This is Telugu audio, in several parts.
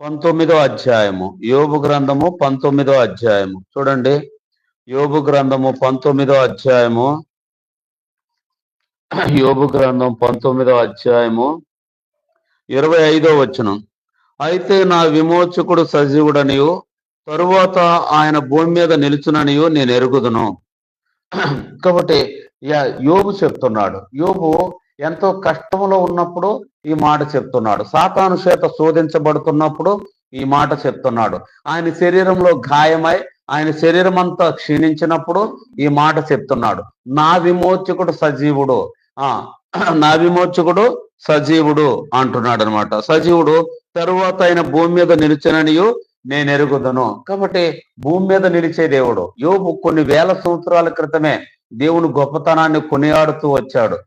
పంతొమ్మిదో అధ్యాయము. యోబు గ్రంథము పంతొమ్మిదో అధ్యాయము. చూడండి. యోబు గ్రంథము పంతొమ్మిదో అధ్యాయము. యోబు గ్రంథం పంతొమ్మిదో అధ్యాయము. ఇరవై ఐదో వచనం. అయితే నా విమోచకుడు సజీవుడనియు తరువాత ఆయన భూమి మీద నిలుచుననియు నేను ఎరుగుదును. కాబట్టి యోగు యోబు చెప్తున్నాడు. యోబు ఎంతో కష్టంలో ఉన్నప్పుడు ఈ మాట చెప్తున్నాడు. సాతాను చేత శోధించబడుతున్నప్పుడు ఈ మాట చెప్తున్నాడు. ఆయన శరీరంలో గాయమై ఆయన శరీరం అంతా క్షీణించినప్పుడు ఈ మాట చెప్తున్నాడు. నా విమోచకుడు సజీవుడు. ఆ నా విమోచకుడు సజీవుడు అంటున్నాడు అనమాట సజీవుడు తరువాత ఆయన భూమి మీద నిలిచిననియు నేను ఎరుగుదను. కాబట్టి భూమి మీద నిలిచే దేవుడు. యోబు కొన్ని వేల సంవత్సరాల క్రితమే దేవుని గొప్పతనాన్ని కొనియాడుతూ వచ్చాడు.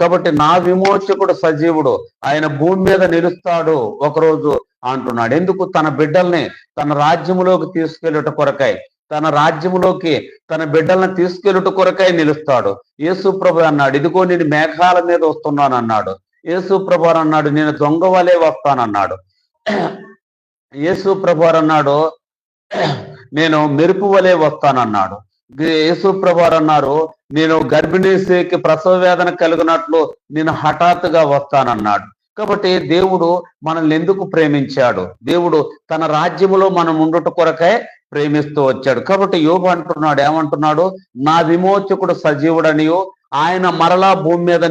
కాబట్టి నా విమోచకుడు సజీవుడు. ఆయన భూమి మీద నిలుస్తాడు ఒకరోజు అంటున్నాడు. ఎందుకు? తన బిడ్డల్ని తన రాజ్యములోకి తీసుకెళ్ళుట కొరకై తన రాజ్యములోకి తన బిడ్డల్ని తీసుకెళ్ళుట కొరకై నిలుస్తాడు. యేసు ప్రభు అన్నాడు ఇదిగో నేను మేఘాల మీద వస్తున్నాను అన్నాడు యేసు ప్రభు అన్నాడు నేను దొంగ వలె వస్తానన్నాడు. యేసు ప్రభు అన్నాడు నేను మెరుపు వలె వస్తానన్నాడు. యేసు ప్రభువారు అన్నారు నేను గర్భిణీ స్త్రీకి ప్రసవ వేదన కలిగినట్లు నేను హఠాత్తుగా వస్తానన్నాడు. కాబట్టి దేవుడు మనల్ని ఎందుకు ప్రేమించాడు? దేవుడు తన రాజ్యములో మనం ఉండుట కొరకే ప్రేమిస్తూ వచ్చాడు. కాబట్టి యోగు అంటున్నాడు ఏమంటున్నాడు? నా విమోచకుడు సజీవుడనియు ఆయన మరలా భూమి మీద